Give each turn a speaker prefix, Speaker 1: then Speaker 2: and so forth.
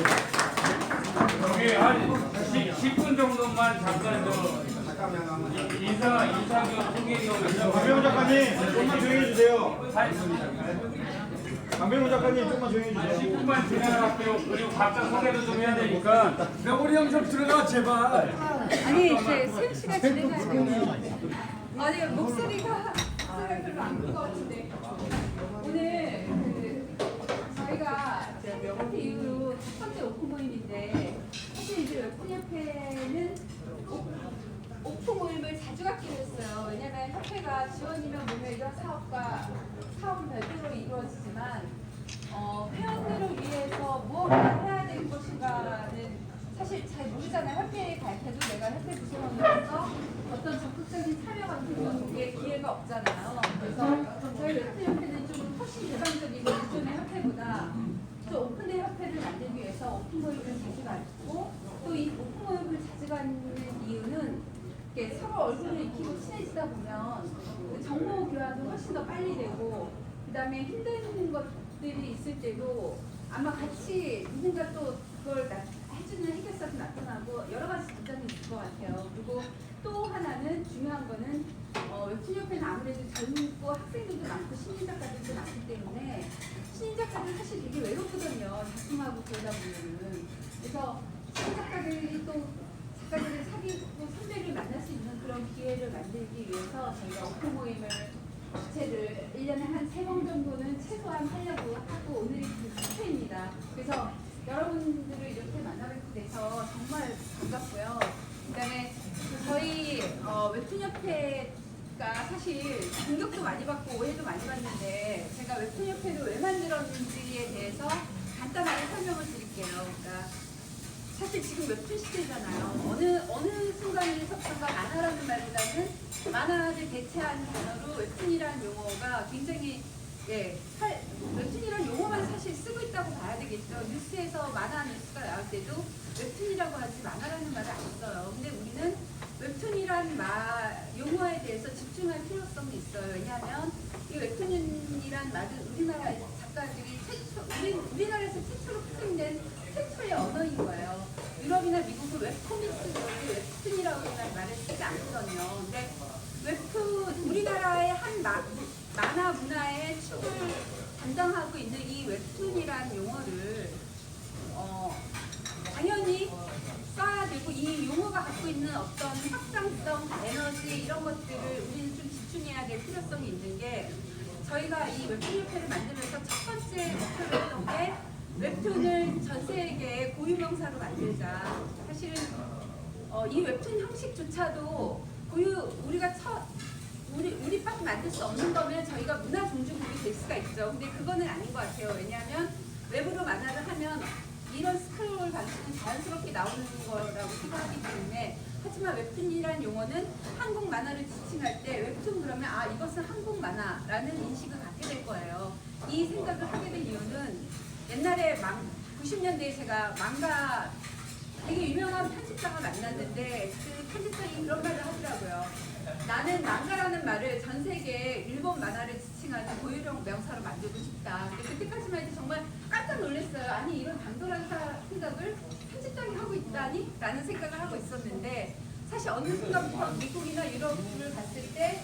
Speaker 1: 여기 한 10, 분 정도만 잠깐 저 이- 인사 인사 좀 소개 좀
Speaker 2: 강병호 작가님 조금만 조용히 해주세요.
Speaker 1: 한
Speaker 2: 강병호 작가님 조금만 조용히 해주세요.
Speaker 1: 10분만 진행할게요. 그리고 각자 소개도 좀 해야 되니까
Speaker 3: 명월이 형좀 들어가 제발.
Speaker 4: 아니 이제 세훈 씨가 진행하시고 아니 목소리가 목소리가 별로 안큰것 같은데 오늘 그 명확히 이후로 첫 번째 오픈 모임인데 사실 이제 웹툰 협회는 오- 오픈 모임을 자주 갖기로 했어요. 왜냐면 협회가 지원이면 뭐면 이런 사업과 사업은 별도로 이루어지지만 어, 회원들을 위해서 무엇을 해야 될 것인가는 사실 잘 모르잖아요. 협회에 밝혀도 내가 협회 구성원으로서 어떤 적극적인 참여 같은 게 기회가 없잖아요. 그래서 저희 웹툰협회는 좀 훨씬 개방적이고 기존의 협회보다 또 오픈된 협회를 만들기 위해서 오픈 모임을 자주 갖고 또 이 오픈 모임을 자주 갖는 이유는 이렇게 서로 얼굴을 익히고 친해지다 보면 그 정보 교환도 훨씬 더 빨리 되고 그다음에 힘든 것들이 있을 때도 아마 같이 누군가 또 그걸 나- 해주는 해결사도 나타나고 여러 가지 장점이 있을 것 같아요. 그리고 또 하나는 중요한 거는 어, 웹툰협회는 아무래도 젊고 학생들도 많고 신인 작가들도 많기 때문에 신인 작가들 사실 되게 외롭거든요. 작품하고 그러다 보면은 그래서 신인 작가들이 또 작가들을 사귀고 선배를 만날 수 있는 그런 기회를 만들기 위해서 저희가 오픈 모임을 주최를 1년에 한세번 정도는 최소한 하려고 하고 오늘이 그 주최입니다. 그래서 여러분들을 이렇게 만나뵙게 돼서 정말 반갑고요. 그다음에 저희 어, 웹툰 협회가 사실 공격도 많이 받고 오해도 많이 받는데 제가 웹툰 협회를 왜 만들었는지에 대해서 간단하게 설명을 드릴게요. 그러니까 사실 지금 웹툰 시대잖아요. 어느 어느 순간에서부터가 만화라는 말보다는 만화를 대체한 단어로 웹툰이라는 용어가 굉장히 예, 할- 웹툰이라는 용어만 사실 쓰고 있다고 봐야 되겠죠. 뉴스에서 만화 뉴스가 나올 때도 웹툰이라고 하지 만화라는 말을 안 써요. 근데 우리는 웹툰이란 마, 용어에 대해서 집중할 필요성이 있어요. 왜냐하면 이 웹툰이란 말은 우리나라 작가들이 최초, 우리, 우리나라에서 최초로 표현된 최초의 언어인 거예요. 유럽이나 미국은 웹코믹스를 웹툰이라고 하는 말을 쓰지 않거든요. 근데 웹툰, 우리나라의 한 마, 만화 축을 담당하고 있는 이 웹툰이란 용어를 어, 당연히 써야 되고 이 용어가 갖고 있는 어떤 확장성, 에너지 이런 것들을 우리는 좀 집중해야 될 필요성이 있는 게 저희가 이 웹툰 협회를 만들면서 첫 번째 목표로 했던 게 웹툰을 전 세계에 고유명사로 만들자. 사실은 어, 이 웹툰 형식조차도 고유 우리가 첫 우리 우리밖에 만들 수 없는 거면 저희가 문화 종주국이 될 수가 있죠. 근데 그거는 아닌 것 같아요. 왜냐하면 웹으로 만화를 하면 이런 스크롤 방식은 자연스럽게 나오는 거라고 생각하기 때문에 하지만 웹툰이라는 용어는 한국 만화를 지칭할 때 웹툰 그러면 아 이것은 한국 만화라는 인식을 갖게 될 거예요. 이 생각을 하게 된 이유는 옛날에 망, 90년대에 제가 망가 되게 유명한 편집자가 만났는데 그 편집자이 그런 말을 하더라고요. 나는 망가라는 말을 전 세계 일본 만화를 지칭하는 고유령 명사로 만들고 싶다. 그때까지만 해도 정말 깜짝 놀랐어요. 아니 이런 당돌한 사- 생각을 편집장이 하고 있다니? 라는 생각을 하고 있었는데 사실 어느 순간부터 미국이나 유럽을 갔을 때